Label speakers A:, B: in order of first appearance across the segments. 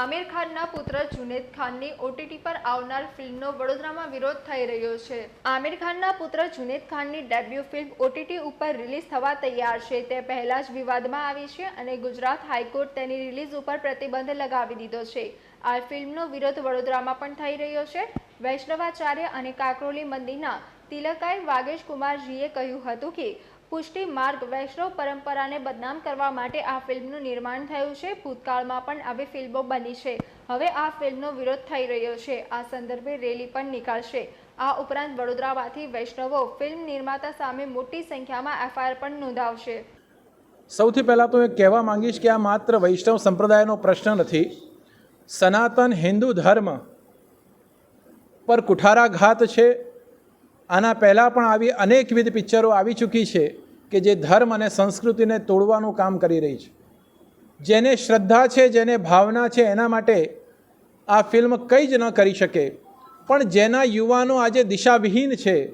A: આમિર ખાનના પુત્ર જુનેદ ખાનની ઓટીટી પર આવનાર ફિલ્મનો વડોદરામાં વિરોધ થઈ રહ્યો છે. આમિર ખાનના પુત્ર જુનેદ ખાનની ડેબ્યુ ફિલ્મ ઓટીટી ઉપર રિલીઝ થવા તૈયાર છે. તે પહેલા જ વિવાદમાં આવી છે અને ગુજરાત હાઈકોર્ટ તેની રિલીઝ ઉપર પ્રતિબંધ લગાવી દીધો છે. આ ફિલ્મનો વિરોધ વડોદરામાં પણ થઈ રહ્યો છે. વૈષ્ણવાચાર્ય અને કાકરોલી મંદિરના તિલકાઈ વાગેશ કુમારજીએ કહ્યું હતું કે પુષ્ટિ માર્ગ વૈષ્ણવ પરંપરાને બદનામ કરવા માટે આ ફિલ્મનું નિર્માણ થયું છે. ભૂતકાળમાં પણ આવી ફિલ્મો બની છે. હવે આ ફિલ્મનો વિરોધ થઈ રહ્યો છે. આ સંદર્ભે રેલી પણ નીકળશે. આ ઉપરાંત વડોદરામાંથી વૈષ્ણવો ફિલ્મ નિર્માતા સામે મોટી સંખ્યામાં એફઆઈઆર પણ નોંધાવશે.
B: સૌથી પહેલાં તો એ કહેવા માંગીશ કે આ માત્ર વૈષ્ણવ સંપ્રદાયનો પ્રશ્ન નથી. સનાતન હિન્દુ ધર્મ પર કુઠારાઘાત છે. આના પહેલાં પણ આવી અનેકવિધ પિક્ચરો આવી ચૂકી છે કે જે ધર્મ અને સંસ્કૃતિને તોડવાનું કામ કરી રહી છે. જેને શ્રદ્ધા છે, જેને ભાવના છે, એના માટે આ ફિલ્મ કંઈ જ ન કરી શકે. પણ જેના યુવાનો આજે દિશાવિહીન છે,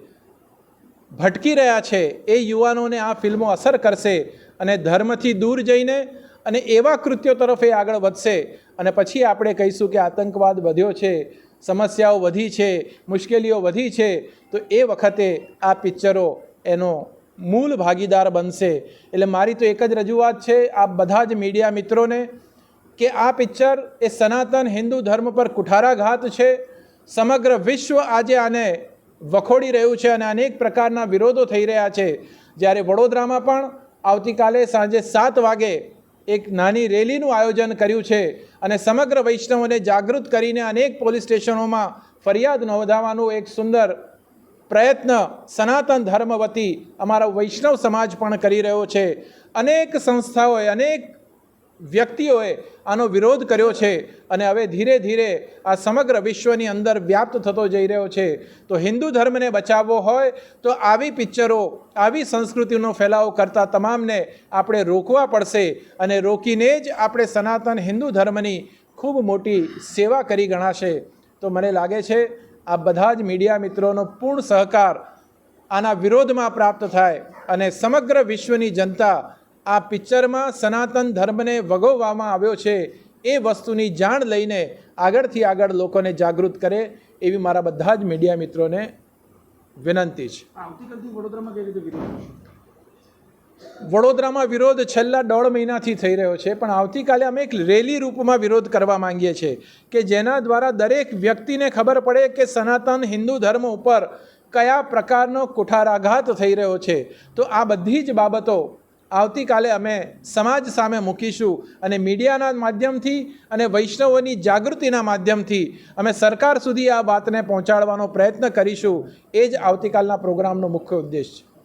B: ભટકી રહ્યા છે, એ યુવાનોને આ ફિલ્મો અસર કરશે અને ધર્મથી દૂર જઈને અને એવા કૃત્યો તરફ એ આગળ વધશે. અને પછી આપણે કહીશું કે આતંકવાદ વધ્યો છે સમસ્યાઓ વધી છે, મુશ્કેલીઓ વધી છે, તો એ વખતે આ પિક્ચરો એનો મૂળ ભાગીદાર બનશે. એટલે મારી તો એક જ રજૂઆત છે આ બધા જ મીડિયા મિત્રોને, કે આ પિક્ચર એ સનાતન હિન્દુ ધર્મ પર કુઠારાઘાત છે. સમગ્ર વિશ્વ આજે આને વખોડી રહ્યું છે અને અનેક પ્રકારના વિરોધો થઈ રહ્યા છે. જ્યારે વડોદરામાં પણ આવતીકાલે સાંજે સાત વાગે એક નાની રેલીનું આયોજન કર્યું છે અને સમગ્ર વૈષ્ણવોને જાગૃત કરીને અનેક પોલીસ સ્ટેશનોમાં ફરિયાદ નોંધાવવાનું એક સુંદર પ્રયત્ન સનાતન ધર્મ વતી અમારો વૈષ્ણવ સમાજ પણ કરી રહ્યો છે. અનેક સંસ્થાઓએ અનેક વ્યક્તિઓએ આનો વિરોધ કર્યો છે અને હવે ધીરે ધીરે આ સમગ્ર વિશ્વની અંદર વ્યાપ્ત થતો જઈ રહ્યો છે. તો હિન્દુ ધર્મને બચાવવો હોય તો આવી પિક્ચરો, આવી સંસ્કૃતિનો ફેલાવો કરતા તમામને આપણે રોકવા પડશે અને રોકીને જ આપણે સનાતન હિન્દુ ધર્મની ખૂબ મોટી સેવા કરી ગણાશે. તો મને લાગે છે આ બધા જ મીડિયા મિત્રોનો પૂર્ણ સહકાર આના વિરોધમાં પ્રાપ્ત થાય અને સમગ્ર વિશ્વની જનતા આ પિક્ચરમાં સનાતન ધર્મને વગોવવામાં આવ્યો છે એ વસ્તુની જાણ લઈને આગળથી આગળ લોકોને જાગૃત કરે એવી મારા બધા જ મીડિયા મિત્રોને વિનંતી છે. વડોદરામાં વિરોધ છેલ્લા દોઢ મહિનાથી થઈ રહ્યો છે પણ આવતીકાલે અમે એક રેલી રૂપમાં વિરોધ કરવા માંગીએ છીએ કે જેના દ્વારા દરેક વ્યક્તિને ખબર પડે કે સનાતન હિન્દુ ધર્મ ઉપર કયા પ્રકારનો કુઠારાઘાત થઈ રહ્યો છે. તો આ બધી જ બાબતો આવતીકાલે અમે સમાજ સામે મૂકીશું અને મીડિયાના માધ્યમથી અને વૈષ્ણવોની જાગૃતિના માધ્યમથી અમે સરકાર સુધી આ વાતને પહોંચાડવાનો પ્રયત્ન કરીશું. એ જ આવતીકાલના પ્રોગ્રામનો મુખ્ય ઉદ્દેશ છે.